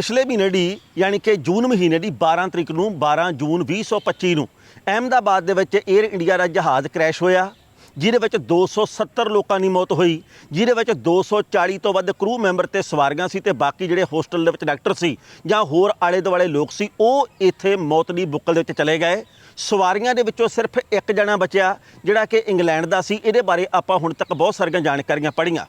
ਪਿਛਲੇ ਮਹੀਨੇ ਦੀ ਯਾਨੀ ਕਿ ਜੂਨ ਮਹੀਨੇ ਦੀ 12 ਤਰੀਕ ਨੂੰ 12 ਜੂਨ 2025 ਨੂੰ ਅਹਿਮਦਾਬਾਦ ਦੇ ਵਿੱਚ 에ਅਰ ਇੰਡੀਆ ਦਾ ਜਹਾਜ਼ ਕ੍ਰੈਸ਼ ਹੋਇਆ, ਜਿਹਦੇ ਵਿੱਚ 270 ਲੋਕਾਂ ਦੀ ਮੌਤ ਹੋਈ, ਜਿਹਦੇ ਵਿੱਚ 240 ਤੋਂ ਵੱਧ ਕਰੂ ਮੈਂਬਰ ਤੇ ਸਵਾਰੀਆਂ ਸੀ ਤੇ ਬਾਕੀ ਜਿਹੜੇ ਹੋਸਟਲ ਦੇ ਵਿੱਚ ਡਾਕਟਰ ਸੀ ਜਾਂ ਹੋਰ ਆਲੇ ਦੁਆਲੇ ਲੋਕ ਸੀ, ਉਹ ਇੱਥੇ ਮੌਤ ਦੀ ਬੁੱਕਲ ਦੇ ਵਿੱਚ ਚਲੇ ਗਏ। ਸਵਾਰੀਆਂ ਦੇ ਵਿੱਚੋਂ ਸਿਰਫ ਇੱਕ ਜਣਾ ਬਚਿਆ, ਜਿਹੜਾ ਕਿ ਇੰਗਲੈਂਡ ਦਾ ਸੀ, ਇਹਦੇ ਬਾਰੇ ਆਪਾਂ ਹੁਣ ਤੱਕ ਬਹੁਤ ਸਾਰੀਆਂ ਜਾਣਕਾਰੀਆਂ ਪੜ੍ਹੀਆਂ।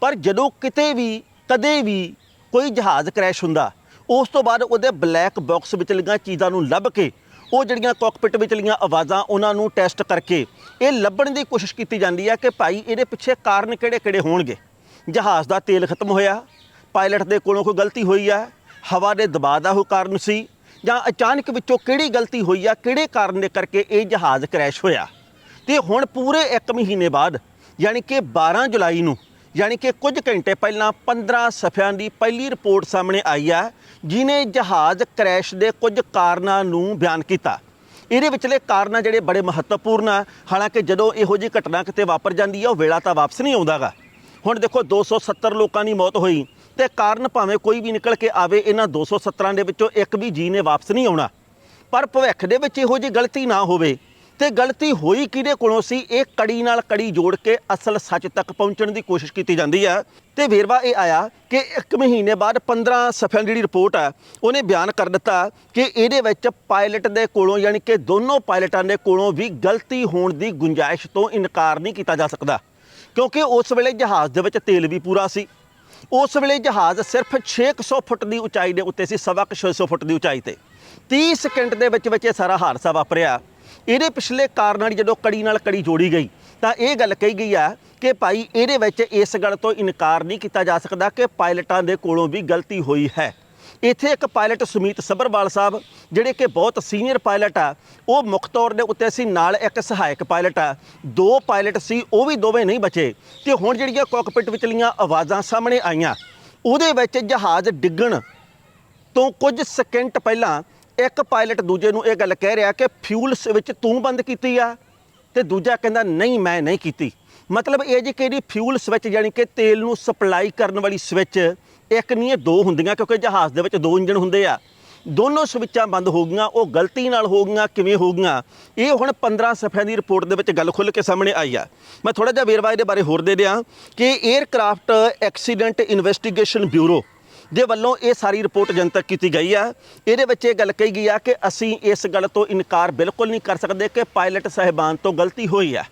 ਪਰ ਜਦੋਂ ਕਿਤੇ ਵੀ, ਕਦੇ ਵੀ ਕੋਈ ਜਹਾਜ਼ ਕ੍ਰੈਸ਼ ਹੁੰਦਾ, ਉਸ ਤੋਂ ਬਾਅਦ ਉਹਦੇ ਬਲੈਕ ਬਾਕਸ ਵਿਚਲੀਆਂ ਚੀਜ਼ਾਂ ਨੂੰ ਲੱਭ ਕੇ, ਉਹ ਜਿਹੜੀਆਂ ਕਾਕਪਿਟ ਵਿਚਲੀਆਂ ਆਵਾਜ਼ਾਂ ਉਹਨਾਂ ਨੂੰ ਟੈਸਟ ਕਰਕੇ, ਇਹ ਲੱਭਣ ਦੀ ਕੋਸ਼ਿਸ਼ ਕੀਤੀ ਜਾਂਦੀ ਹੈ ਕਿ ਭਾਈ ਇਹਦੇ ਪਿੱਛੇ ਕਾਰਨ ਕਿਹੜੇ-ਕਿਹੜੇ ਹੋਣਗੇ। ਜਹਾਜ਼ ਦਾ ਤੇਲ ਖਤਮ ਹੋਇਆ ਪਾਇਲਟ ਦੇ ਕੋਲੋਂ ਕੋਈ ਗਲਤੀ ਹੋਈ ਹੈ ਹਵਾ ਦੇ ਦਬਾਅ ਦਾ ਉਹ ਕਾਰਨ ਸੀ, ਜਾਂ ਅਚਾਨਕ ਵਿੱਚੋਂ ਕਿਹੜੀ ਗਲਤੀ ਹੋਈ ਆ, ਕਿਹੜੇ ਕਾਰਨ ਦੇ ਕਰਕੇ ਇਹ ਜਹਾਜ਼ ਕ੍ਰੈਸ਼ ਹੋਇਆ। ਤੇ ਹੁਣ ਪੂਰੇ 1 ਮਹੀਨੇ ਬਾਅਦ, ਯਾਨੀ ਕਿ 12 ਜੁਲਾਈ ਨੂੰ ਯਾਨੀ ਕਿ ਕੁਝ ਘੰਟੇ ਪਹਿਲਾਂ 15 ਸਫ਼ਿਆਂ ਦੀ ਪਹਿਲੀ ਰਿਪੋਰਟ ਸਾਹਮਣੇ ਆਈ ਆ ਜਿਨੇ ਜਹਾਜ਼ ਕ੍ਰੈਸ਼ ਦੇ ਕੁਝ ਕਾਰਨਾਂ ਨੂੰ ਬਿਆਨ ਕੀਤਾ। ਇਹਦੇ ਵਿਚਲੇ ਕਾਰਨ ਆ ਜਿਹੜੇ ਬੜੇ ਮਹੱਤਵਪੂਰਨ ਆ, ਹਾਲਾਂਕਿ ਜਦੋਂ ਇਹੋ ਜਿਹੀ ਘਟਨਾ ਕਿਤੇ ਵਾਪਰ ਜਾਂਦੀ ਆ, ਉਹ ਵੇਲਾ ਤਾਂ ਵਾਪਸ ਨਹੀਂ ਆਉਂਦਾਗਾ। ਹੁਣ ਦੇਖੋ 270 ਲੋਕਾਂ ਦੀ ਮੌਤ ਹੋਈ ਤੇ ਕਾਰਨ ਭਾਵੇਂ ਕੋਈ ਵੀ ਨਿਕਲ ਕੇ ਆਵੇ, ਇਹਨਾਂ 217 ਦੇ ਵਿੱਚੋਂ ਇੱਕ ਵੀ ਜੀ ਨੇ ਵਾਪਸ ਨਹੀਂ ਆਉਣਾ। ਪਰ ਭਵਿੱਖ ਦੇ ਵਿੱਚ ਇਹੋ ਜਿਹੀ ਗਲਤੀ ਨਾ ਹੋਵੇ ਤੇ ਗਲਤੀ ਹੋਈ ਕਿਹਦੇ ਕੋਲੋਂ ਸੀ? ਇਹ ਕੜੀ ਨਾਲ ਕੜੀ ਜੋੜ ਕੇ ਅਸਲ ਸੱਚ ਤੱਕ ਪਹੁੰਚਣ ਦੀ ਕੋਸ਼ਿਸ਼ ਕੀਤੀ ਜਾਂਦੀ ਹੈ ਤੇ ਵੇਰਵਾ ਇਹ ਆਇਆ ਕਿ ਇੱਕ ਮਹੀਨੇ ਬਾਅਦ 15 ਸਫ਼ਿਆਂ ਜਿਹੜੀ ਰਿਪੋਰਟ ਆ, ਉਹਨੇ ਬਿਆਨ ਕਰ ਦਿੱਤਾ ਕਿ ਇਹਦੇ ਵਿੱਚ ਪਾਇਲਟ ਦੇ ਕੋਲੋਂ ਯਾਨੀ ਕਿ ਦੋਨੋਂ ਪਾਇਲਟਾਂ ਦੇ ਕੋਲੋਂ ਵੀ ਗਲਤੀ ਹੋਣ ਦੀ ਗੁੰਜਾਇਸ਼ ਤੋਂ ਇਨਕਾਰ ਨਹੀਂ ਕੀਤਾ ਜਾ ਸਕਦਾ। ਕਿਉਂਕਿ ਉਸ ਵੇਲੇ ਜਹਾਜ਼ ਦੇ ਵਿੱਚ ਤੇਲ ਵੀ ਪੂਰਾ ਸੀ। ਉਸ ਵੇਲੇ ਜਹਾਜ਼ ਸਿਰਫ 600 ਫੁੱਟ ਦੀ ਉਚਾਈ ਦੇ ਉੱਤੇ ਸੀ, ਸਵਾ ਕੁ 600 ਫੁੱਟ ਦੀ ਉਚਾਈ ਤੇ। 30 ਸਕਿੰਟ ਦੇ ਵਿੱਚ ਵਿੱਚ ਇਹ ਸਾਰਾ ਹਾਦਸਾ ਵਾਪਰਿਆ। ਇਹਦੇ ਪਿਛਲੇ ਕਾਰਨਾਂ ਦੀ ਜਦੋਂ ਕੜੀ ਨਾਲ ਕੜੀ ਜੋੜੀ ਗਈ, ਤਾਂ ਇਹ ਗੱਲ ਕਹੀ ਗਈ ਆ ਕਿ ਭਾਈ ਇਹਦੇ ਵਿੱਚ ਇਸ ਗੱਲ ਤੋਂ ਇਨਕਾਰ ਨਹੀਂ ਕੀਤਾ ਜਾ ਸਕਦਾ ਕਿ ਪਾਇਲਟਾਂ ਦੇ ਕੋਲੋਂ ਵੀ ਗਲਤੀ ਹੋਈ ਹੈ। ਇੱਥੇ ਇੱਕ ਪਾਇਲਟ ਸੁਮੀਤ ਸਬਰਵਾਲ ਸਾਹਿਬ, ਜਿਹੜੇ ਕਿ ਬਹੁਤ ਸੀਨੀਅਰ ਪਾਇਲਟ ਆ, ਉਹ ਮੁੱਖ ਤੌਰ ਦੇ ਉੱਤੇ ਸੀ, ਨਾਲ ਇੱਕ ਸਹਾਇਕ ਪਾਇਲਟ ਆ। ਦੋ ਪਾਇਲਟ ਸੀ, ਉਹ ਵੀ ਦੋਵੇਂ ਨਹੀਂ ਬਚੇ। ਤੇ ਹੁਣ ਜਿਹੜੀਆਂ ਕਾਕਪਿਟ ਵਿਚਲੀਆਂ ਆਵਾਜ਼ਾਂ ਸਾਹਮਣੇ ਆਈਆਂ, ਉਹਦੇ ਵਿੱਚ ਜਹਾਜ਼ ਡਿੱਗਣ ਤੋਂ ਕੁਝ ਸਕਿੰਟ ਪਹਿਲਾਂ ਇੱਕ ਪਾਇਲਟ ਦੂਜੇ ਨੂੰ ਇਹ ਗੱਲ ਕਹਿ ਰਿਹਾ ਕਿ ਫਿਊਲ ਵਿੱਚ ਤੂੰ ਬੰਦ ਕੀਤੀ ਆ ਤੇ ਦੂਜਾ ਕਹਿੰਦਾ ਨਹੀਂ, ਮੈਂ ਨਹੀਂ ਕੀਤੀ। ਮਤਲਬ ਇਹ ਜੀ ਕਿਹੜੀ ਫਿਊਲ ਸਵਿਚ ਯਾਨੀ ਕਿ ਤੇਲ ਨੂੰ ਸਪਲਾਈ ਕਰਨ ਵਾਲੀ ਸਵਿਚ ਇੱਕ ਨਹੀਂ, ਇਹ ਦੋ ਹੁੰਦੀਆਂ ਕਿਉਂਕਿ ਜਹਾਜ਼ ਦੇ ਵਿੱਚ ਦੋ ਇੰਜਣ ਹੁੰਦੇ ਆ। ਦੋਨੋਂ ਸਵਿੱਚਾਂ ਬੰਦ ਹੋ ਗਈਆਂ, ਉਹ ਗਲਤੀ ਨਾਲ ਹੋ ਗਈਆਂ, ਕਿਵੇਂ ਹੋ ਗਈਆਂ? ਇਹ ਹੁਣ 15 ਸਫ਼ਿਆਂ ਦੀ ਰਿਪੋਰਟ ਦੇ ਵਿੱਚ ਗੱਲ ਖੁੱਲ੍ਹ ਕੇ ਸਾਹਮਣੇ ਆਈ ਆ। ਮੈਂ ਥੋੜਾ ਜਿਹਾ ਵੇਰਵਾ ਇਹਦੇ ਬਾਰੇ ਹੋਰ ਦੇ ਦਿਆਂ ਕਿ 에ਅਰਕ੍ਰਾਫਟ ਐਕਸੀਡੈਂਟ ਇਨਵੈਸਟੀਗੇਸ਼ਨ ਬਿਊਰੋ ਦੇ ਵੱਲੋਂ ਇਹ ਸਾਰੀ ਰਿਪੋਰਟ ਜਨਤਕ ਕੀਤੀ ਗਈ ਆ। ਇਹਦੇ ਵਿੱਚ ਇਹ ਗੱਲ ਕਹੀ ਗਈ ਆ ਕਿ ਅਸੀਂ ਇਸ ਗੱਲ ਤੋਂ ਇਨਕਾਰ ਬਿਲਕੁਲ ਨਹੀਂ ਕਰ ਸਕਦੇ ਕਿ ਪਾਇਲਟ ਸਹਿਬਾਨ ਤੋਂ ਗਲਤੀ ਹੋਈ ਆ।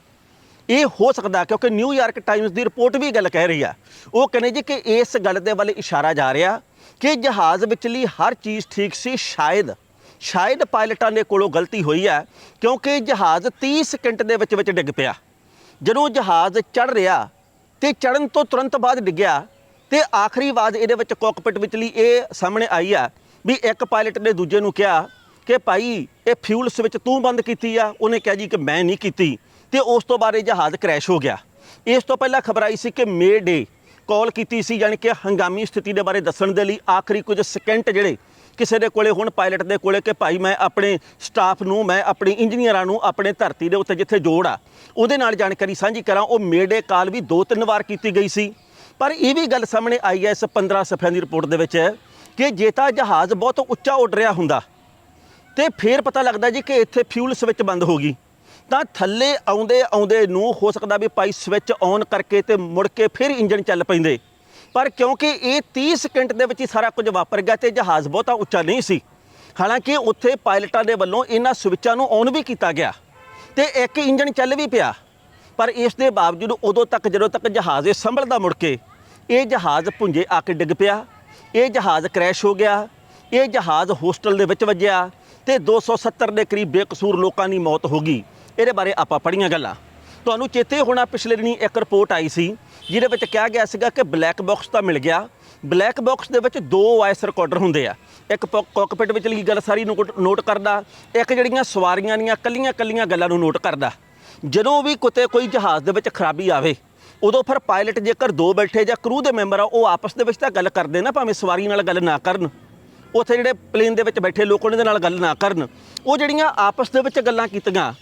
ਇਹ ਹੋ ਸਕਦਾ ਕਿਉਂਕਿ ਨਿਊਯਾਰਕ ਟਾਈਮਜ਼ ਦੀ ਰਿਪੋਰਟ ਵੀ ਇਹ ਗੱਲ ਕਹਿ ਰਹੀ ਆ। ਉਹ ਕਹਿੰਦੇ ਜੀ ਕਿ ਇਸ ਗੱਲ ਦੇ ਵੱਲ ਇਸ਼ਾਰਾ ਜਾ ਰਿਹਾ ਕਿ ਜਹਾਜ਼ ਵਿਚਲੀ ਹਰ ਚੀਜ਼ ਠੀਕ ਸੀ, ਸ਼ਾਇਦ ਸ਼ਾਇਦ ਪਾਇਲਟਾਂ ਦੇ ਕੋਲੋਂ ਗਲਤੀ ਹੋਈ ਹੈ ਕਿਉਂਕਿ ਜਹਾਜ਼ 30 ਸਕਿੰਟ ਦੇ ਵਿੱਚ ਵਿੱਚ ਡਿੱਗ ਪਿਆ। ਜਦੋਂ ਜਹਾਜ਼ ਚੜ ਰਿਹਾ ਤੇ ਚੜਨ ਤੋਂ ਤੁਰੰਤ ਬਾਅਦ ਡਿੱਗਿਆ ਤੇ ਆਖਰੀ ਆਵਾਜ਼ ਇਹਦੇ ਵਿੱਚ ਕਾਕਪਿਟ ਵਿੱਚਲੀ ਇਹ ਸਾਹਮਣੇ ਆਈ ਆ ਵੀ ਇੱਕ ਪਾਇਲਟ ਨੇ ਦੂਜੇ ਨੂੰ ਕਿਹਾ ਕਿ ਭਾਈ ਇਹ ਫਿਊਲ ਸਵਿਚ ਤੂੰ ਬੰਦ ਕੀਤੀ ਆ, ਉਹਨੇ ਕਿਹਾ ਜੀ ਕਿ ਮੈਂ ਨਹੀਂ ਕੀਤੀ ਤੇ ਉਸ ਤੋਂ ਬਾਅਦ ਇਹ ਜਹਾਜ਼ ਕ੍ਰੈਸ਼ ਹੋ ਗਿਆ। ਇਸ ਤੋਂ ਪਹਿਲਾਂ ਖਬਰ ਆਈ ਸੀ ਕਿ ਮੇ ਡੇ ਕਾਲ ਕੀਤੀ ਸੀ, ਯਾਨੀ ਕਿ ਹੰਗਾਮੀ ਸਥਿਤੀ ਦੇ ਬਾਰੇ ਦੱਸਣ ਦੇ ਲਈ ਆਖਰੀ ਕੁਝ ਸਕਿੰਟ ਜਿਹੜੇ ਕਿਸੇ ਦੇ ਕੋਲੇ ਹੁਣ ਪਾਇਲਟ ਦੇ ਕੋਲੇ ਕਿ ਭਾਈ ਮੈਂ ਆਪਣੇ ਸਟਾਫ ਨੂੰ, ਮੈਂ ਆਪਣੇ ਇੰਜੀਨੀਅਰਾਂ ਨੂੰ ਆਪਣੇ ਧਰਤੀ ਦੇ ਉੱਤੇ ਜਿੱਥੇ ਜੋੜ ਆ, ਉਹਦੇ ਨਾਲ ਜਾਣਕਾਰੀ ਸਾਂਝੀ ਕਰਾਂ। ਉਹ ਮੇਡੇ ਕਾਲ ਵੀ ਦੋ ਤਿੰਨ ਵਾਰ ਕੀਤੀ ਗਈ ਸੀ। ਪਰ ਇਹ ਵੀ ਗੱਲ ਸਾਹਮਣੇ ਆਈ ਹੈ ਇਸ 15 ਸਫ਼ਿਆਂ ਦੀ ਰਿਪੋਰਟ ਦੇ ਵਿੱਚ ਕਿ ਜੇ ਤਾਂ ਜਹਾਜ਼ ਬਹੁਤ ਉੱਚਾ ਉੱਡ ਰਿਹਾ ਹੁੰਦਾ ਤੇ ਫਿਰ ਪਤਾ ਲੱਗਦਾ ਜੀ ਕਿ ਇੱਥੇ ਫਿਊਲ ਸਵਿਚ ਬੰਦ ਹੋ ਗਈ। ਤਾਂ ਥੱਲੇ ਆਉਂਦੇ ਆਉਂਦੇ ਨੂੰ ਹੋ ਸਕਦਾ ਵੀ ਪਾਈ ਸਵਿਚ ਔਨ ਕਰਕੇ ਤੇ ਮੁੜ ਕੇ ਫਿਰ ਇੰਜਨ ਚੱਲ ਪੈਂਦੇ। ਪਰ ਕਿਉਂਕਿ ਇਹ 30 ਸਕਿੰਟ ਦੇ ਵਿੱਚ ਹੀ ਸਾਰਾ ਕੁਝ ਵਾਪਰ ਗਿਆ ਤੇ ਜਹਾਜ਼ ਬਹੁਤਾ ਉੱਚਾ ਨਹੀਂ ਸੀ। ਹਾਲਾਂਕਿ ਉੱਥੇ ਪਾਇਲਟਾਂ ਦੇ ਵੱਲੋਂ ਇਹਨਾਂ ਸਵਿਚਾਂ ਨੂੰ ਔਨ ਵੀ ਕੀਤਾ ਗਿਆ ਤੇ ਇੱਕ ਇੰਜਨ ਚੱਲ ਵੀ ਪਿਆ। ਪਰ ਇਸ ਦੇ ਬਾਵਜੂਦ ਉਦੋਂ ਤੱਕ ਜਦੋਂ ਤੱਕ ਜਹਾਜ਼ ਇਹ ਸੰਭਲਦਾ ਮੁੜ ਕੇ, ਇਹ ਜਹਾਜ਼ ਪੁੰਜੇ ਆ ਕੇ ਡਿੱਗ ਪਿਆ, ਇਹ ਜਹਾਜ਼ ਕ੍ਰੈਸ਼ ਹੋ ਗਿਆ, ਇਹ ਜਹਾਜ਼ ਹੋਸਟਲ ਦੇ ਵਿੱਚ ਵੱਜਿਆ ਤੇ 270 ਦੇ ਕਰੀਬ ਬੇਕਸੂਰ ਲੋਕਾਂ ਦੀ ਮੌਤ ਹੋ ਗਈ। ਇਹਦੇ ਬਾਰੇ ਆਪਾਂ ਪੜੀਆਂ ਗੱਲਾਂ। ਤੁਹਾਨੂੰ ਚੇਤੇ ਹੋਣਾ ਪਿਛਲੇ ਦਿਨੀ ਇੱਕ ਰਿਪੋਰਟ ਆਈ ਸੀ, ਜਿਹਦੇ ਵਿੱਚ ਕਿਹਾ ਗਿਆ ਸੀਗਾ ਕਿ ਬਲੈਕ ਬਾਕਸ ਤਾਂ ਮਿਲ ਗਿਆ, ਬਲੈਕ ਬਾਕਸ ਦੇ ਵਿੱਚ ਦੋ ਵਾਇਸ ਰਿਕਾਰਡਰ ਹੁੰਦੇ ਆ। ਇੱਕ ਕਾਕਪਿਟ ਵਿੱਚ ਲਈ ਗੱਲ ਸਾਰੀ ਨੋਟ ਨੋਟ ਕਰਦਾ, ਇੱਕ ਜਿਹੜੀਆਂ ਸਵਾਰੀਆਂ ਦੀਆਂ ਕੱਲੀਆਂ ਕੱਲੀਆਂ ਗੱਲਾਂ ਨੂੰ ਨੋਟ ਕਰਦਾ। ਜਦੋਂ ਵੀ ਕਿਤੇ ਕੋਈ ਜਹਾਜ਼ ਦੇ ਵਿੱਚ ਖਰਾਬੀ ਆਵੇ, ਉਦੋਂ ਫਿਰ ਪਾਇਲਟ ਜੇਕਰ ਦੋ ਬੈਠੇ ਜਾਂ ਕਰੂ ਦੇ ਮੈਂਬਰ ਆ, ਉਹ ਆਪਸ ਦੇ ਵਿੱਚ ਤਾਂ ਗੱਲ ਕਰਦੇ ਨਾ, ਭਾਵੇਂ ਸਵਾਰੀ ਨਾਲ ਗੱਲ ਨਾ ਕਰਨ। ਉੱਥੇ ਜਿਹੜੇ ਪਲੇਨ ਦੇ ਵਿੱਚ ਬੈਠੇ ਲੋਕ ਉਹਨਾਂ ਦੇ ਨਾਲ ਗੱਲ ਨਾ ਕਰਨ। ਉਹ ਜਿਹੜੀਆਂ ਆਪਸ ਦੇ ਵਿੱਚ ਗੱਲਾਂ ਕੀਤੀਆਂ,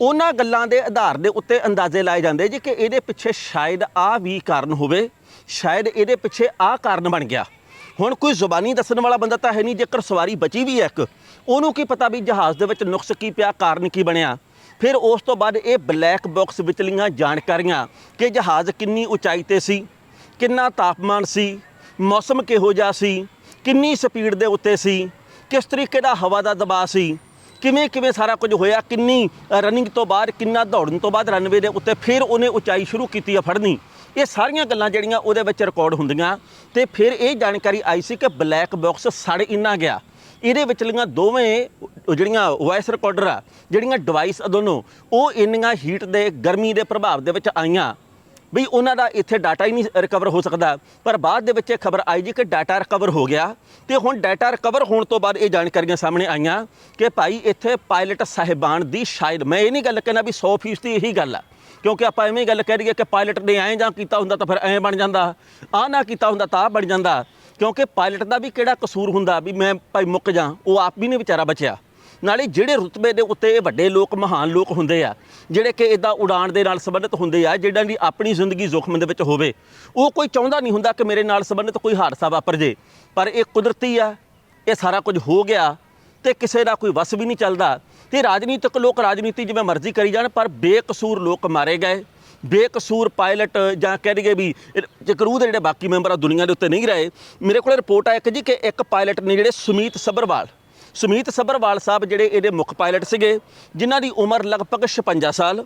ਉਹਨਾਂ ਗੱਲਾਂ ਦੇ ਆਧਾਰ ਦੇ ਉੱਤੇ ਅੰਦਾਜ਼ੇ ਲਾਏ ਜਾਂਦੇ ਜੀ ਕਿ ਇਹਦੇ ਪਿੱਛੇ ਸ਼ਾਇਦ ਆ ਵੀ ਕਾਰਨ ਹੋਵੇ, ਸ਼ਾਇਦ ਇਹਦੇ ਪਿੱਛੇ ਆ ਕਾਰਨ ਬਣ ਗਿਆ। ਹੁਣ ਕੋਈ ਜ਼ੁਬਾਨੀ ਦੱਸਣ ਵਾਲਾ ਬੰਦਾ ਤਾਂ ਹੈ ਨਹੀਂ, ਜੇਕਰ ਸਵਾਰੀ ਬਚੀ ਵੀ ਹੈ ਇੱਕ, ਉਹਨੂੰ ਕੀ ਪਤਾ ਵੀ ਜਹਾਜ਼ ਦੇ ਵਿੱਚ ਨੁਕਸ ਕੀ ਪਿਆ, ਕਾਰਨ ਕੀ ਬਣਿਆ। ਫਿਰ ਉਸ ਤੋਂ ਬਾਅਦ ਇਹ ਬਲੈਕ ਬਾਕਸ ਵਿਚਲੀਆਂ ਜਾਣਕਾਰੀਆਂ ਕਿ ਜਹਾਜ਼ ਕਿੰਨੀ ਉਚਾਈ ਤੇ ਸੀ, ਕਿੰਨਾ ਤਾਪਮਾਨ ਸੀ, ਮੌਸਮ ਕਿਹੋ ਜਿਹਾ ਸੀ, ਕਿੰਨੀ ਸਪੀਡ ਦੇ ਉੱਤੇ ਸੀ, ਕਿਸ ਤਰੀਕੇ ਦਾ ਹਵਾ ਦਾ ਦਬਾਅ ਸੀ, ਕਿਵੇਂ ਕਿਵੇਂ ਸਾਰਾ ਕੁਝ ਹੋਇਆ, ਕਿੰਨੀ ਰਨਿੰਗ ਤੋਂ ਬਾਅਦ, ਕਿੰਨਾ ਦੌੜਨ ਤੋਂ ਬਾਅਦ ਰਨਵੇ ਦੇ ਉੱਤੇ ਫਿਰ ਉਹਨੇ ਉਚਾਈ ਸ਼ੁਰੂ ਕੀਤੀ ਆ ਫੜਨੀ। ਇਹ ਸਾਰੀਆਂ ਗੱਲਾਂ ਜਿਹੜੀਆਂ ਉਹਦੇ ਵਿੱਚ ਰਿਕਾਰਡ ਹੁੰਦੀਆਂ ਤੇ ਫਿਰ ਇਹ ਜਾਣਕਾਰੀ ਆਈ ਸੀ ਕਿ ਬਲੈਕ ਬਾਕਸ ਸੜ ਇੰਨਾ ਗਿਆ। ਇਹਦੇ ਵਿਚਲੀਆਂ ਦੋਵੇਂ ਜਿਹੜੀਆਂ ਵੌਇਸ ਰਿਕਾਰਡਰ ਆ, ਜਿਹੜੀਆਂ ਡਿਵਾਈਸ ਆ ਦੋਨੋਂ, ਉਹ ਇੰਨੀਆਂ ਹੀਟ ਦੇ, ਗਰਮੀ ਦੇ ਪ੍ਰਭਾਵ ਦੇ ਵਿੱਚ ਆਈਆਂ ਵੀ ਉਹਨਾਂ ਦਾ ਇੱਥੇ ਡਾਟਾ ਹੀ ਨਹੀਂ ਰਿਕਵਰ ਹੋ ਸਕਦਾ। ਪਰ ਬਾਅਦ ਦੇ ਵਿੱਚ ਇਹ ਖਬਰ ਆਈ ਜੀ ਕਿ ਡਾਟਾ ਰਿਕਵਰ ਹੋ ਗਿਆ ਤੇ ਹੁਣ ਡਾਟਾ ਰਿਕਵਰ ਹੋਣ ਤੋਂ ਬਾਅਦ ਇਹ ਜਾਣਕਾਰੀਆਂ ਸਾਹਮਣੇ ਆਈਆਂ ਕਿ ਭਾਈ ਇੱਥੇ ਪਾਇਲਟ ਸਾਹਿਬਾਨ ਦੀ ਸ਼ਾਇਦ, ਮੈਂ ਇਹ ਨਹੀਂ ਗੱਲ ਕਹਿਣਾ ਵੀ 100% ਇਹੀ ਗੱਲ ਆ, ਕਿਉਂਕਿ ਆਪਾਂ ਐਵੇਂ ਗੱਲ ਕਹਿ ਰਹੀਏ ਕਿ ਪਾਇਲਟ ਨੇ ਐਂ ਜਾਂ ਕੀਤਾ ਹੁੰਦਾ ਤਾਂ ਫਿਰ ਐਂ ਬਣ ਜਾਂਦਾ ਆ ਨਾ ਕੀਤਾ ਹੁੰਦਾ ਤਾਂ ਆ ਬਣ ਜਾਂਦਾ। ਕਿਉਂਕਿ ਪਾਇਲਟ ਦਾ ਵੀ ਕਿਹੜਾ ਕਸੂਰ ਹੁੰਦਾ ਵੀ ਮੈਂ ਭਾਈ ਮੁੱਕ ਜਾ, ਉਹ ਆਪ ਵੀ ਨਹੀਂ ਵਿਚਾਰਾ ਬਚਿਆ। ਨਾਲੇ ਜਿਹੜੇ ਰੁਤਬੇ ਦੇ ਉੱਤੇ ਇਹ ਵੱਡੇ ਲੋਕ, ਮਹਾਨ ਲੋਕ ਹੁੰਦੇ ਆ, ਜਿਹੜੇ ਕਿ ਇਦਾਂ ਉਡਾਣ ਦੇ ਨਾਲ ਸੰਬੰਧਿਤ ਹੁੰਦੇ ਆ ਜਿਹੜਾਂ ਦੀ ਆਪਣੀ ਜ਼ਿੰਦਗੀ ਜ਼ੋਖਮ ਦੇ ਵਿੱਚ ਹੋਵੇ, ਉਹ ਕੋਈ ਚਾਹੁੰਦਾ ਨਹੀਂ ਹੁੰਦਾ ਕਿ ਮੇਰੇ ਨਾਲ ਸੰਬੰਧਿਤ ਕੋਈ ਹਾਦਸਾ ਵਾਪਰ ਜੇ। ਪਰ ਇਹ ਕੁਦਰਤੀ ਆ, ਇਹ ਸਾਰਾ ਕੁਝ ਹੋ ਗਿਆ ਤੇ ਕਿਸੇ ਦਾ ਕੋਈ ਵਸ ਵੀ ਨਹੀਂ ਚੱਲਦਾ। ਤੇ ਰਾਜਨੀਤਿਕ ਲੋਕ ਰਾਜਨੀਤੀ ਜਿਵੇਂ ਮਰਜ਼ੀ ਕਰੀ ਜਾਣ, ਪਰ ਬੇਕਸੂਰ ਲੋਕ ਮਾਰੇ ਗਏ। ਬੇਕਸੂਰ ਪਾਇਲਟ ਜਾਂ ਕਹਿ ਦਈਏ ਵੀ ਜਕਰੂ ਦੇ ਜਿਹੜੇ ਬਾਕੀ ਮੈਂਬਰ ਆ ਦੁਨੀਆ ਦੇ ਉੱਤੇ ਨਹੀਂ ਰਹੇ, ਮੇਰੇ ਕੋਲ ਰਿਪੋਰਟ ਆ ਇੱਕ ਜੀ ਕਿ ਇੱਕ ਪਾਇਲਟ ਨੇ ਜਿਹੜੇ ਸੁਮੀਤ ਸਬਰਵਾਲ ਸੁਮੀਤ ਸਬਰਵਾਲ ਸਾਹਿਬ ਜਿਹੜੇ ਇਹਦੇ ਮੁੱਖ ਪਾਇਲਟ ਸੀਗੇ, ਜਿਨ੍ਹਾਂ ਦੀ ਉਮਰ ਲਗਭਗ 56 ਸਾਲ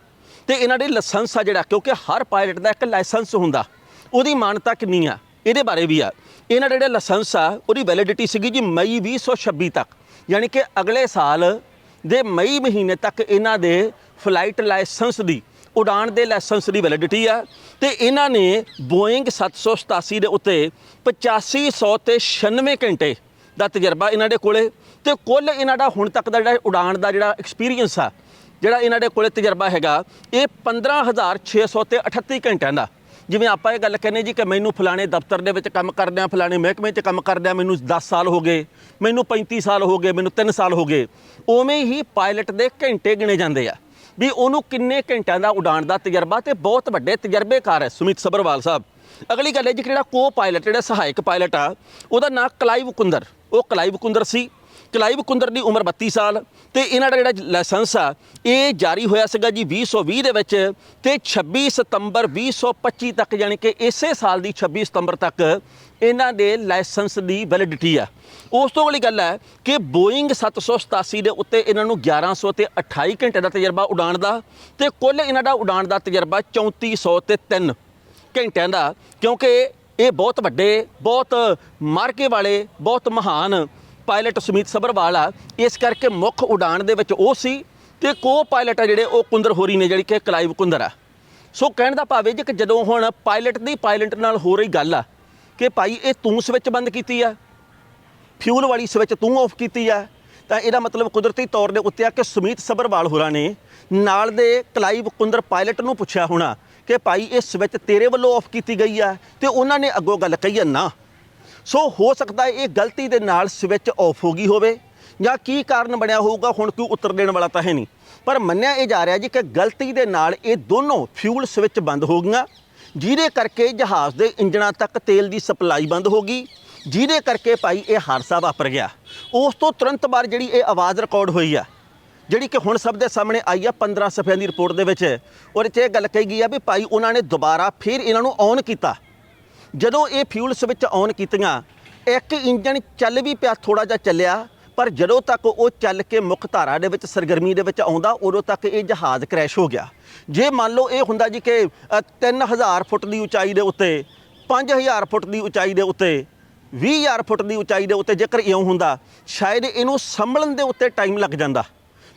ਤੇ ਇਹਨਾਂ ਦੇ ਲਾਇਸੈਂਸ ਆ ਜਿਹੜਾ, ਕਿਉਂਕਿ ਹਰ ਪਾਇਲਟ ਦਾ ਇੱਕ ਲਾਇਸੈਂਸ ਹੁੰਦਾ, ਉਹਦੀ ਮਾਨਤਾ ਕਿੰਨੀ ਆ, ਇਹਦੇ ਬਾਰੇ ਵੀ ਆ। ਇਹਨਾਂ ਦਾ ਜਿਹੜਾ ਲਾਇਸੈਂਸ ਆ, ਉਹਦੀ ਵੈਲਿਡਿਟੀ ਸੀਗੀ ਜੀ ਮਈ 2026 ਤੱਕ, ਯਾਨੀ ਕਿ ਅਗਲੇ ਸਾਲ ਦੇ ਮਈ ਮਹੀਨੇ ਤੱਕ ਇਹਨਾਂ ਦੇ ਫਲਾਈਟ ਲਾਇਸੈਂਸ ਦੀ ਉਡਾਣ ਦੇ ਲਾਇਸੈਂਸ ਦੀ ਵੈਲਿਡਿਟੀ ਆ ਤੇ ਇਹਨਾਂ ਨੇ ਬੋਇੰਗ 787 ਦੇ ਉੱਤੇ 8500 ਤੇ 96 ਘੰਟੇ ਦਾ ਤਜਰਬਾ ਇਹਨਾਂ ਦੇ ਕੋਲੇ ਤੇ ਕੁੱਲ ਇਹਨਾਂ ਦਾ ਹੁਣ ਤੱਕ ਦਾ ਜਿਹੜਾ ਉਡਾਣ ਦਾ ਜਿਹੜਾ ਐਕਸਪੀਰੀਅੰਸ ਆ, ਜਿਹੜਾ ਇਹਨਾਂ ਦੇ ਕੋਲੇ ਤਜਰਬਾ ਹੈਗਾ, ਇਹ 15600 ਤੇ 38 ਘੰਟਿਆਂ ਦਾ। ਜਿਵੇਂ ਆਪਾਂ ਇਹ ਗੱਲ ਕਹਿੰਦੇ ਜੀ ਕਿ ਮੈਨੂੰ ਫਲਾਣੇ ਦਫ਼ਤਰ ਦੇ ਵਿੱਚ ਕੰਮ ਕਰਦਿਆਂ, ਫਲਾਣੇ ਮਹਿਕਮੇ 'ਚ ਕੰਮ ਕਰਦਿਆਂ ਮੈਨੂੰ 10 ਸਾਲ ਹੋ ਗਏ, ਮੈਨੂੰ 35 ਸਾਲ ਹੋ ਗਏ, ਮੈਨੂੰ 3 ਸਾਲ ਹੋ ਗਏ, ਉਵੇਂ ਹੀ ਪਾਇਲਟ ਦੇ ਘੰਟੇ ਗਿਣੇ ਜਾਂਦੇ ਆ। ਵੀ ਉਹਨੂੰ ਕਿੰਨੇ ਘੰਟਿਆਂ ਦਾ ਉਡਾਣ ਦਾ ਤਜਰਬਾ ਤੇ ਬਹੁਤ ਵੱਡੇ ਤਜਰਬੇਕਾਰ ਹੈ ਸੁਮਿਤ ਸਬਰਵਾਲ ਸਾਹਿਬ। ਅਗਲੀ ਗੱਲ ਹੈ ਜੀ ਜਿਹੜਾ ਕੋ ਪਾਇਲਟ ਜਿਹੜਾ ਸਹਾਇਕ ਪਾਇਲਟ ਆ, ਉਹਦਾ ਨਾਮ ਕਲਾਈਵ ਕੁੰਦਰ ਉਹ ਕਲਾਈਵ ਕੁੰਦਰ ਸੀ। ਕਲਾਈਵ ਕੁੰਦਰ ਦੀ ਉਮਰ 32 ਸਾਲ ਤੇ ਇਹਨਾਂ ਦਾ ਜਿਹੜਾ ਲਾਇਸੈਂਸ ਆ, ਇਹ ਜਾਰੀ ਹੋਇਆ ਸੀਗਾ ਜੀ 2020 ਦੇ ਵਿੱਚ ਤੇ 26 ਸਤੰਬਰ 2025 ਤੱਕ ਯਾਨੀ ਕਿ ਇਸੇ ਸਾਲ ਦੀ 26 ਸਤੰਬਰ ਤੱਕ ਇਹਨਾਂ ਦੇ ਲਾਇਸੈਂਸ ਦੀ ਵੈਲਿਡਿਟੀ ਆ। ਉਸ ਤੋਂ ਅਗਲੀ ਗੱਲ ਹੈ ਕਿ ਬੋਇੰਗ 787 ਦੇ ਉੱਤੇ ਇਹਨਾਂ ਨੂੰ 1100 ਤੇ 28 ਘੰਟੇ ਦਾ ਤਜਰਬਾ ਉਡਾਣ ਦਾ ਤੇ ਕੁੱਲ ਇਹਨਾਂ ਦਾ ਉਡਾਣ ਦਾ ਤਜਰਬਾ 3400 ਤੇ 3 ਘੰਟਿਆਂ ਦਾ ਕਿਉਂਕਿ ਇਹ ਬਹੁਤ ਵੱਡੇ, ਬਹੁਤ ਮਾਰਕੇ ਵਾਲੇ, ਬਹੁਤ ਮਹਾਨ ਪਾਇਲਟ ਸੁਮੀਤ ਸਬਰਵਾਲ ਆ ਇਸ ਕਰਕੇ ਮੁੱਖ ਉਡਾਣ ਦੇ ਵਿੱਚ ਉਹ ਸੀ ਤੇ ਕੋ ਪਾਇਲਟ ਆ ਜਿਹੜੇ, ਉਹ ਕੁੰਦਰ ਹੋਰੀ ਨੇ, ਜਿਹੜੀ ਕਿ ਕਲਾਈਵ ਕੁੰਦਰ ਆ। ਸੋ ਕਹਿਣ ਦਾ ਭਾਵ ਇਹ ਜੀ ਕਿ ਜਦੋਂ ਹੁਣ ਪਾਇਲਟ ਦੀ ਪਾਇਲਟ ਨਾਲ ਹੋ ਰਹੀ ਗੱਲ ਆ, ਕਿ ਭਾਈ ਇਹ ਤੂੰ ਸਵਿਚ ਬੰਦ ਕੀਤੀ ਆ ਫਿਊਲ ਵਾਲੀ ਸਵਿਚ ਤੂੰ ਆਫ ਕੀਤੀ ਆ, ਤਾਂ ਇਹਦਾ ਮਤਲਬ ਕੁਦਰਤੀ ਤੌਰ ਦੇ ਉੱਤੇ ਆ ਕਿ ਸੁਮੀਤ ਸਬਰਵਾਲ ਹੋਰਾਂ ਨੇ ਨਾਲ ਦੇ ਕਲਾਈਵ ਕੁੰਦਰ ਪਾਇਲਟ ਨੂੰ ਪੁੱਛਿਆ ਹੋਣਾ ਕਿ ਭਾਈ ਇਹ ਸਵਿਚ ਤੇਰੇ ਵੱਲੋਂ ਆਫ ਕੀਤੀ ਗਈ ਆ ਤੇ ਉਹਨਾਂ ਨੇ ਅੱਗੋਂ ਗੱਲ ਕਹੀ ਆ, ਨਾ। ਸੋ ਹੋ ਸਕਦਾ ਹੈ ਇਹ ਗਲਤੀ ਦੇ ਨਾਲ ਸਵਿਚ ਆਫ ਹੋ ਗਈ ਹੋਵੇ ਜਾਂ ਕੀ ਕਾਰਨ ਬਣਿਆ ਹੋਊਗਾ, ਹੁਣ ਕੋਈ ਉੱਤਰ ਦੇਣ ਵਾਲਾ ਤਾਂ ਹੈ ਨਹੀਂ। ਪਰ ਮੰਨਿਆ ਇਹ ਜਾ ਰਿਹਾ ਜੀ ਕਿ ਗਲਤੀ ਦੇ ਨਾਲ ਇਹ ਦੋਨੋਂ ਫਿਊਲ ਸਵਿਚ ਬੰਦ ਹੋ ਗਈਆਂ, ਜਿਹਦੇ ਕਰਕੇ ਜਹਾਜ਼ ਦੇ ਇੰਜਣਾਂ ਤੱਕ ਤੇਲ ਦੀ ਸਪਲਾਈ ਬੰਦ ਹੋ ਗਈ, ਜਿਹਦੇ ਕਰਕੇ ਭਾਈ ਇਹ ਹਾਦਸਾ ਵਾਪਰ ਗਿਆ। ਉਸ ਤੋਂ ਤੁਰੰਤ ਬਾਅਦ ਜਿਹੜੀ ਇਹ ਆਵਾਜ਼ ਰਿਕਾਰਡ ਹੋਈ ਆ, ਜਿਹੜੀ ਕਿ ਹੁਣ ਸਭ ਦੇ ਸਾਹਮਣੇ ਆਈ ਆ 15 ਸਫ਼ਿਆਂ ਦੀ ਰਿਪੋਰਟ ਦੇ ਵਿੱਚ, ਉਹਦੇ 'ਚ ਇਹ ਗੱਲ ਕਹੀ ਗਈ ਆ ਵੀ ਭਾਈ ਉਹਨਾਂ ਨੇ ਦੁਬਾਰਾ ਫਿਰ ਇਹਨਾਂ ਨੂੰ ਔਨ ਕੀਤਾ। ਜਦੋਂ ਇਹ ਫਿਊਲ ਸਵਿਚ ਔਨ ਕੀਤੀਆਂ ਇੱਕ ਇੰਜਨ ਚੱਲ ਵੀ ਪਿਆ ਥੋੜਾ ਜਿਹਾ ਚੱਲਿਆ ਪਰ ਜਦੋਂ ਤੱਕ ਉਹ ਚੱਲ ਕੇ ਮੁੱਖ ਧਾਰਾ ਦੇ ਵਿੱਚ ਸਰਗਰਮੀ ਦੇ ਵਿੱਚ ਆਉਂਦਾ ਉਦੋਂ ਤੱਕ ਇਹ ਜਹਾਜ਼ ਕ੍ਰੈਸ਼ ਹੋ ਗਿਆ। ਜੇ ਮੰਨ ਲਓ ਇਹ ਹੁੰਦਾ ਜੀ ਕਿ ਅ, 3000 ਫੁੱਟ ਦੀ ਉਚਾਈ ਦੇ ਉੱਤੇ 5000 ਫੁੱਟ ਦੀ ਉਚਾਈ ਦੇ ਉੱਤੇ 20000 ਫੁੱਟ ਦੀ ਉਚਾਈ ਦੇ ਉੱਤੇ ਜੇਕਰ ਇਉਂ ਹੁੰਦਾ ਸ਼ਾਇਦ ਇਹਨੂੰ ਸੰਭਲਣ ਦੇ ਉੱਤੇ ਟਾਈਮ ਲੱਗ ਜਾਂਦਾ।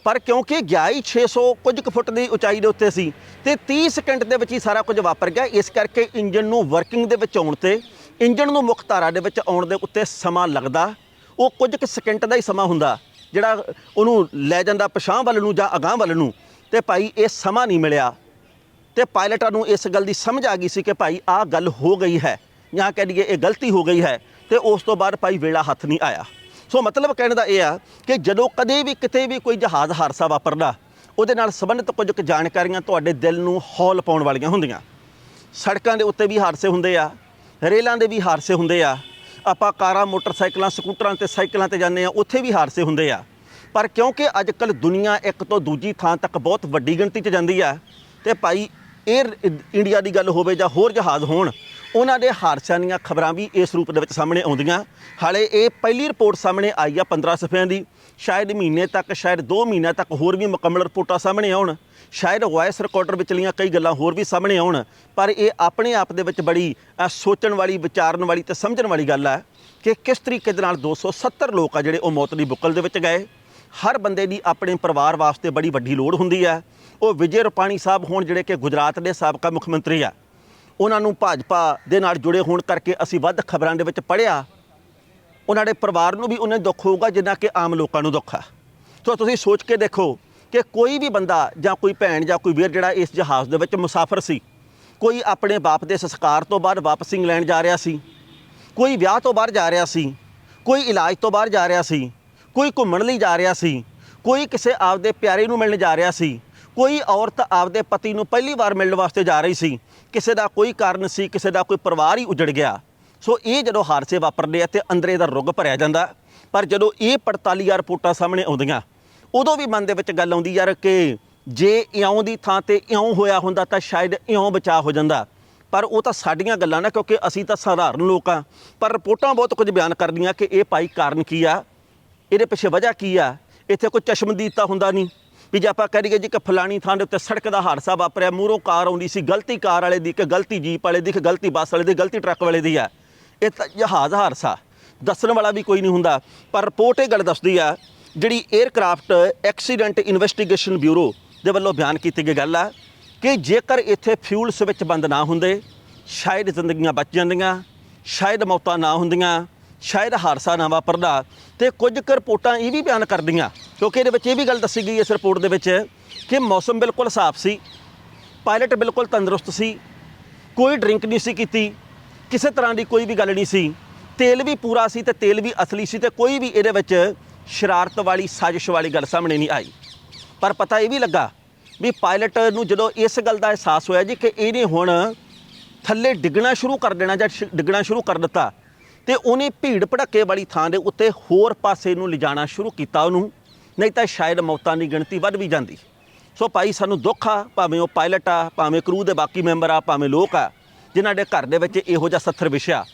ਪਰ ਕਿਉਂਕਿ ਗਿਆ ਹੀ 600 ਕੁਝ ਕੁ ਫੁੱਟ ਦੀ ਉਚਾਈ ਦੇ ਉੱਤੇ ਸੀ ਤੇ 30 ਸਕਿੰਟ ਦੇ ਵਿੱਚ ਹੀ ਸਾਰਾ ਕੁਝ ਵਾਪਰ ਗਿਆ। ਇਸ ਕਰਕੇ ਇੰਜਨ ਨੂੰ ਵਰਕਿੰਗ ਦੇ ਵਿੱਚ ਆਉਣ ਤੇ ਇੰਜਨ ਨੂੰ ਮੁੱਖ ਧਾਰਾ ਦੇ ਵਿੱਚ ਆਉਣ ਦੇ ਉੱਤੇ ਸਮਾਂ ਲੱਗਦਾ। ਉਹ ਕੁਝ ਕੁ ਸਕਿੰਟ ਦਾ ਹੀ ਸਮਾਂ ਹੁੰਦਾ, ਜਿਹੜਾ ਉਹਨੂੰ ਲੈ ਜਾਂਦਾ ਪਛਾਂ ਵੱਲ ਨੂੰ ਜਾਂ ਅਗਾਂਹ ਵੱਲ ਨੂੰ। ਤੇ ਭਾਈ ਇਹ ਸਮਾਂ ਨਹੀਂ ਮਿਲਿਆ। ਤੇ ਪਾਇਲਟਾਂ ਨੂੰ ਇਸ ਗੱਲ ਦੀ ਸਮਝ ਆ ਗਈ ਸੀ ਕਿ ਭਾਈ ਆਹ ਗੱਲ ਹੋ ਗਈ ਹੈ, ਜਾਂ ਕਹਿ ਲਈਏ ਇਹ ਗਲਤੀ ਹੋ ਗਈ ਹੈ। ਤੇ ਉਸ ਤੋਂ ਬਾਅਦ ਭਾਈ ਵੇਲਾ ਹੱਥ ਨਹੀਂ ਆਇਆ। ਸੋ ਮਤਲਬ ਕਹਿਣ ਦਾ ਇਹ ਆ ਕਿ ਜਦੋਂ ਕਦੇ ਵੀ ਕਿਤੇ ਵੀ ਕੋਈ ਜਹਾਜ਼ ਹਾਦਸਾ ਵਾਪਰਦਾ, ਉਹਦੇ ਨਾਲ ਸੰਬੰਧਿਤ ਕੁਝ ਕੁ ਜਾਣਕਾਰੀਆਂ ਤੁਹਾਡੇ ਦਿਲ ਨੂੰ ਹੌਲ ਪਾਉਣ ਵਾਲੀਆਂ ਹੁੰਦੀਆਂ। ਸੜਕਾਂ ਦੇ ਉੱਤੇ ਵੀ ਹਾਦਸੇ ਹੁੰਦੇ ਆ, ਰੇਲਾਂ ਦੇ ਵੀ ਹਾਦਸੇ ਹੁੰਦੇ ਆ, ਆਪਾਂ ਕਾਰਾਂ, ਮੋਟਰਸਾਈਕਲਾਂ, ਸਕੂਟਰਾਂ ਤੇ ਸਾਈਕਲਾਂ ਤੇ ਜਾਂਦੇ ਆ, ਉੱਥੇ ਵੀ ਹਾਦਸੇ ਹੁੰਦੇ ਆ। ਪਰ ਕਿਉਂਕਿ ਅੱਜ ਕੱਲ ਦੁਨੀਆ ਇੱਕ ਤੋਂ ਦੂਜੀ ਥਾਂ ਤੱਕ ਬਹੁਤ ਵੱਡੀ ਗਿਣਤੀ 'ਚ ਜਾਂਦੀ ਆ, ਤੇ ਭਾਈ 에ਅਰ ਇੰਡੀਆ ਦੀ ਗੱਲ ਹੋਵੇ ਜਾਂ ਹੋਰ ਜਹਾਜ਼ ਹੋਣ ਉਹਨਾਂ ਦੇ ਹਾਦਸਿਆਂ ਦੀਆਂ ਖਬਰਾਂ ਵੀ ਇਸ ਰੂਪ ਦੇ ਵਿੱਚ ਸਾਹਮਣੇ ਆਉਂਦੀਆਂ। ਹਾਲੇ ਇਹ ਪਹਿਲੀ ਰਿਪੋਰਟ ਸਾਹਮਣੇ ਆਈ ਆ 15 ਸਫਿਆਂ ਦੀ। ਸ਼ਾਇਦ ਮਹੀਨੇ ਤੱਕ, ਸ਼ਾਇਦ 2 ਮਹੀਨਿਆਂ ਤੱਕ ਹੋਰ ਵੀ ਮੁਕੰਮਲ ਰਿਪੋਰਟਾਂ ਸਾਹਮਣੇ ਆਉਣ। ਸ਼ਾਇਦ ਵਾਇਸ ਰਿਕਾਰਡਰ ਵਿਚਲੀਆਂ ਕਈ ਗੱਲਾਂ ਹੋਰ ਵੀ ਸਾਹਮਣੇ ਆਉਣ। ਪਰ ਇਹ ਆਪਣੇ ਆਪ ਦੇ ਵਿੱਚ ਬੜੀ ਸੋਚਣ ਵਾਲੀ, ਵਿਚਾਰਨ ਵਾਲੀ ਤੇ ਸਮਝਣ ਵਾਲੀ ਗੱਲ ਆ ਕਿ ਕਿਸ ਤਰੀਕੇ ਦੇ ਨਾਲ 270 ਲੋਕ ਆ ਜਿਹੜੇ ਉਹ ਮੌਤ ਦੀ ਬੁੱਕਲ ਦੇ ਵਿੱਚ ਗਏ। ਹਰ ਬੰਦੇ ਦੀ ਆਪਣੇ ਪਰਿਵਾਰ ਵਾਸਤੇ ਬੜੀ ਵੱਡੀ ਲੋੜ ਹੁੰਦੀ ਹੈ ਉਹ ਵਿਜੇ ਰੁਪਾਣੀ ਸਾਹਿਬ ਹੋਣ ਜਿਹੜੇ ਕਿ ਗੁਜਰਾਤ ਦੇ ਸਾਬਕਾ ਮੁੱਖ ਮੰਤਰੀ ਆ। ਉਹਨਾਂ ਨੂੰ ਭਾਜਪਾ ਦੇ ਨਾਲ ਜੁੜੇ ਹੋਣ ਕਰਕੇ ਅਸੀਂ ਵੱਧ ਖਬਰਾਂ ਦੇ ਵਿੱਚ ਪੜ੍ਹਿਆ। ਉਹਨਾਂ ਦੇ ਪਰਿਵਾਰ ਨੂੰ ਵੀ ਉਹਨੇ ਦੁੱਖ ਹੋਊਗਾ, ਜਿੰਨਾ ਕਿ ਆਮ ਲੋਕਾਂ ਨੂੰ ਦੁੱਖ ਆ। ਸੋ ਤੁਸੀਂ ਸੋਚ ਕੇ ਦੇਖੋ ਕਿ ਕੋਈ ਵੀ ਬੰਦਾ ਜਾਂ ਕੋਈ ਭੈਣ ਜਾਂ ਕੋਈ ਵੀਰ ਜਿਹੜਾ ਇਸ ਜਹਾਜ਼ ਦੇ ਵਿੱਚ ਮੁਸਾਫਰ ਸੀ, ਕੋਈ ਆਪਣੇ ਬਾਪ ਦੇ ਸੰਸਕਾਰ ਤੋਂ ਬਾਅਦ ਵਾਪਸ ਇੰਗਲੈਂਡ ਜਾ ਰਿਹਾ ਸੀ, ਕੋਈ ਵਿਆਹ ਤੋਂ ਬਾਹਰ ਜਾ ਰਿਹਾ ਸੀ, ਕੋਈ ਇਲਾਜ ਤੋਂ ਬਾਹਰ ਜਾ ਰਿਹਾ ਸੀ, ਕੋਈ ਘੁੰਮਣ ਲਈ ਜਾ ਰਿਹਾ ਸੀ, ਕੋਈ ਕਿਸੇ ਆਪਦੇ ਪਿਆਰੇ ਨੂੰ ਮਿਲਣ ਜਾ ਰਿਹਾ ਸੀ, ਕੋਈ ਔਰਤ ਆਪਦੇ ਪਤੀ ਨੂੰ ਪਹਿਲੀ ਵਾਰ ਮਿਲਣ ਵਾਸਤੇ ਜਾ ਰਹੀ ਸੀ ਕਿਸੇ ਦਾ ਕੋਈ ਕਾਰਨ ਸੀ, ਕਿਸੇ ਦਾ ਕੋਈ ਪਰਿਵਾਰ ਹੀ ਉਜੜ ਗਿਆ। ਸੋ ਇਹ ਜਦੋਂ ਹਾਦਸੇ ਵਾਪਰਦੇ ਆ ਤੇ ਅੰਦਰੇ ਦਾ ਰੁੱਗ ਭਰਿਆ ਜਾਂਦਾ। ਪਰ ਜਦੋਂ ਇਹ 45000 ਰਿਪੋਰਟਾਂ ਸਾਹਮਣੇ ਆਉਂਦੀਆਂ, ਉਦੋਂ ਵੀ ਮਨ ਦੇ ਵਿੱਚ ਗੱਲ ਆਉਂਦੀ ਯਾਰ ਕਿ ਜੇ ਇਉਂ ਦੀ ਥਾਂ ਤੇ ਇਉਂ ਹੋਇਆ ਹੁੰਦਾ ਤਾਂ ਸ਼ਾਇਦ ਇਉਂ ਬਚਾਅ ਹੋ ਜਾਂਦਾ। ਪਰ ਉਹ ਤਾਂ ਸਾਡੀਆਂ ਗੱਲਾਂ ਨਾ, ਕਿਉਂਕਿ ਅਸੀਂ ਤਾਂ ਸਾਧਾਰਨ ਲੋਕ ਆ। ਪਰ ਰਿਪੋਰਟਾਂ ਬਹੁਤ ਕੁਝ ਬਿਆਨ ਕਰਦੀਆਂ ਕਿ ਇਹ ਭਾਈ ਕਾਰਨ ਕੀ ਆ? ਇਹਦੇ ਪਿੱਛੇ ਵਜ੍ਹਾ ਕੀ ਆ? ਇੱਥੇ ਕੋਈ ਚਸ਼ਮਦੀਦ ਤਾਂ ਹੁੰਦਾ ਨਹੀਂ। ਵੀ ਜੇ ਆਪਾਂ ਕਹਿ ਦਈਏ ਜੀ ਕਿ ਫਲਾਣੀ ਥਾਂ ਦੇ ਉੱਤੇ ਸੜਕ ਦਾ ਹਾਦਸਾ ਵਾਪਰਿਆ, ਮੂਹਰੋਂ ਕਾਰ ਆਉਂਦੀ ਸੀ, ਗਲਤੀ ਕਾਰ ਵਾਲੇ ਦੀ, ਇੱਕ ਗਲਤੀ ਜੀਪ ਵਾਲੇ ਦੀ, ਇੱਕ ਗਲਤੀ ਬੱਸ ਵਾਲੇ ਦੀ, ਗਲਤੀ ਟਰੱਕ ਵਾਲੇ ਦੀ ਆ। ਇਹ ਤਾਂ ਜਹਾਜ਼ ਹਾਦਸਾ, ਦੱਸਣ ਵਾਲਾ ਵੀ ਕੋਈ ਨਹੀਂ ਹੁੰਦਾ। ਪਰ ਰਿਪੋਰਟ ਇਹ ਗੱਲ ਦੱਸਦੀ ਆ, ਜਿਹੜੀ 에ਅਰਕ੍ਰਾਫਟ ਐਕਸੀਡੈਂਟ ਇਨਵੈਸਟੀਗੇਸ਼ਨ ਬਿਊਰੋ ਦੇ ਵੱਲੋਂ ਬਿਆਨ ਕੀਤੀ ਗਈ ਗੱਲ ਆ, ਕਿ ਜੇਕਰ ਇੱਥੇ ਫਿਊਲ ਸਵਿਚ ਬੰਦ ਨਾ ਹੁੰਦੇ, ਸ਼ਾਇਦ ਜ਼ਿੰਦਗੀਆਂ ਬਚ ਜਾਂਦੀਆਂ, ਸ਼ਾਇਦ ਮੌਤਾਂ ਨਾ ਹੁੰਦੀਆਂ, ਸ਼ਾਇਦ ਹਾਦਸਾ ਨਾ ਵਾਪਰਦਾ, ਤੇ ਕੁਝ ਕੁ ਰਿਪੋਰਟਾਂ ਇਹ ਵੀ ਬਿਆਨ ਕਰਦੀਆਂ ਕਿਉਂਕਿ ਇਹਦੇ ਵਿੱਚ ਇਹ ਵੀ ਗੱਲ ਦੱਸੀ ਗਈ ਇਸ ਰਿਪੋਰਟ ਦੇ ਵਿੱਚ ਕਿ ਮੌਸਮ ਬਿਲਕੁਲ ਸਾਫ਼ ਸੀ ਪਾਇਲਟ ਬਿਲਕੁਲ ਤੰਦਰੁਸਤ ਸੀ, ਕੋਈ ਡਰਿੰਕ ਨਹੀਂ ਸੀ ਕੀਤੀ, ਕਿਸੇ ਤਰ੍ਹਾਂ ਦੀ ਕੋਈ ਵੀ ਗੱਲ ਨਹੀਂ ਸੀ, ਤੇਲ ਵੀ ਪੂਰਾ ਸੀ ਤੇ ਤੇਲ ਵੀ ਅਸਲੀ ਸੀ ਤੇ ਕੋਈ ਵੀ ਇਹਦੇ ਵਿੱਚ ਸ਼ਰਾਰਤ ਵਾਲੀ, ਸਾਜ਼ਿਸ਼ ਵਾਲੀ ਗੱਲ ਸਾਹਮਣੇ ਨਹੀਂ ਆਈ। ਪਰ ਪਤਾ ਇਹ ਵੀ ਲੱਗਾ ਵੀ ਪਾਇਲਟ ਨੂੰ ਜਦੋਂ ਇਸ ਗੱਲ ਦਾ ਅਹਿਸਾਸ ਹੋਇਆ ਜੀ ਕਿ ਇਹਨੇ ਹੁਣ ਥੱਲੇ ਡਿੱਗਣਾ ਸ਼ੁਰੂ ਕਰ ਦੇਣਾ ਜਾਂ ਸ਼- ਡਿੱਗਣਾ ਸ਼ੁਰੂ ਕਰ ਦਿੱਤਾ ਤੇ ਉਹਨੇ ਭੀੜ ਭੜੱਕੇ ਵਾਲੀ ਥਾਂ ਦੇ ਉੱਤੇ ਹੋਰ ਪਾਸੇ ਨੂੰ ਲਿਜਾਣਾ ਸ਼ੁਰੂ ਕੀਤਾ ਉਹਨੂੰ ਨਹੀਂ ਤਾਂ ਸ਼ਾਇਦ ਮੌਤਾਂ ਦੀ ਗਿਣਤੀ ਵੱਧ ਵੀ ਜਾਂਦੀ। ਸੋ ਭਾਈ ਸਾਨੂੰ ਦੁੱਖ ਆ, ਭਾਵੇਂ ਉਹ ਪਾਇਲਟ ਆ, ਭਾਵੇਂ ਕਰੂ ਦੇ ਬਾਕੀ ਮੈਂਬਰ ਆ, ਭਾਵੇਂ ਲੋਕ ਆ, ਜਿਨ੍ਹਾਂ ਦੇ ਘਰ ਦੇ ਵਿੱਚ ਇਹੋ ਜਿਹਾ ਸੱਥਰ ਵਿਸ਼ਾ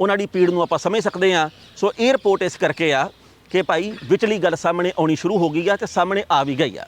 ਉਹਨਾਂ ਦੀ ਪੀੜ ਨੂੰ ਆਪਾਂ ਸਮਝ ਸਕਦੇ ਆ ਸੋ ਇਹ ਇਸ ਕਰਕੇ ਆ ਕਿ ਭਾਈ ਵਿਚਲੀ ਗੱਲ ਸਾਹਮਣੇ ਆਉਣੀ ਸ਼ੁਰੂ ਹੋ ਗਈ ਆ ਤੇ ਸਾਹਮਣੇ ਆ ਵੀ ਗਈ ਆ।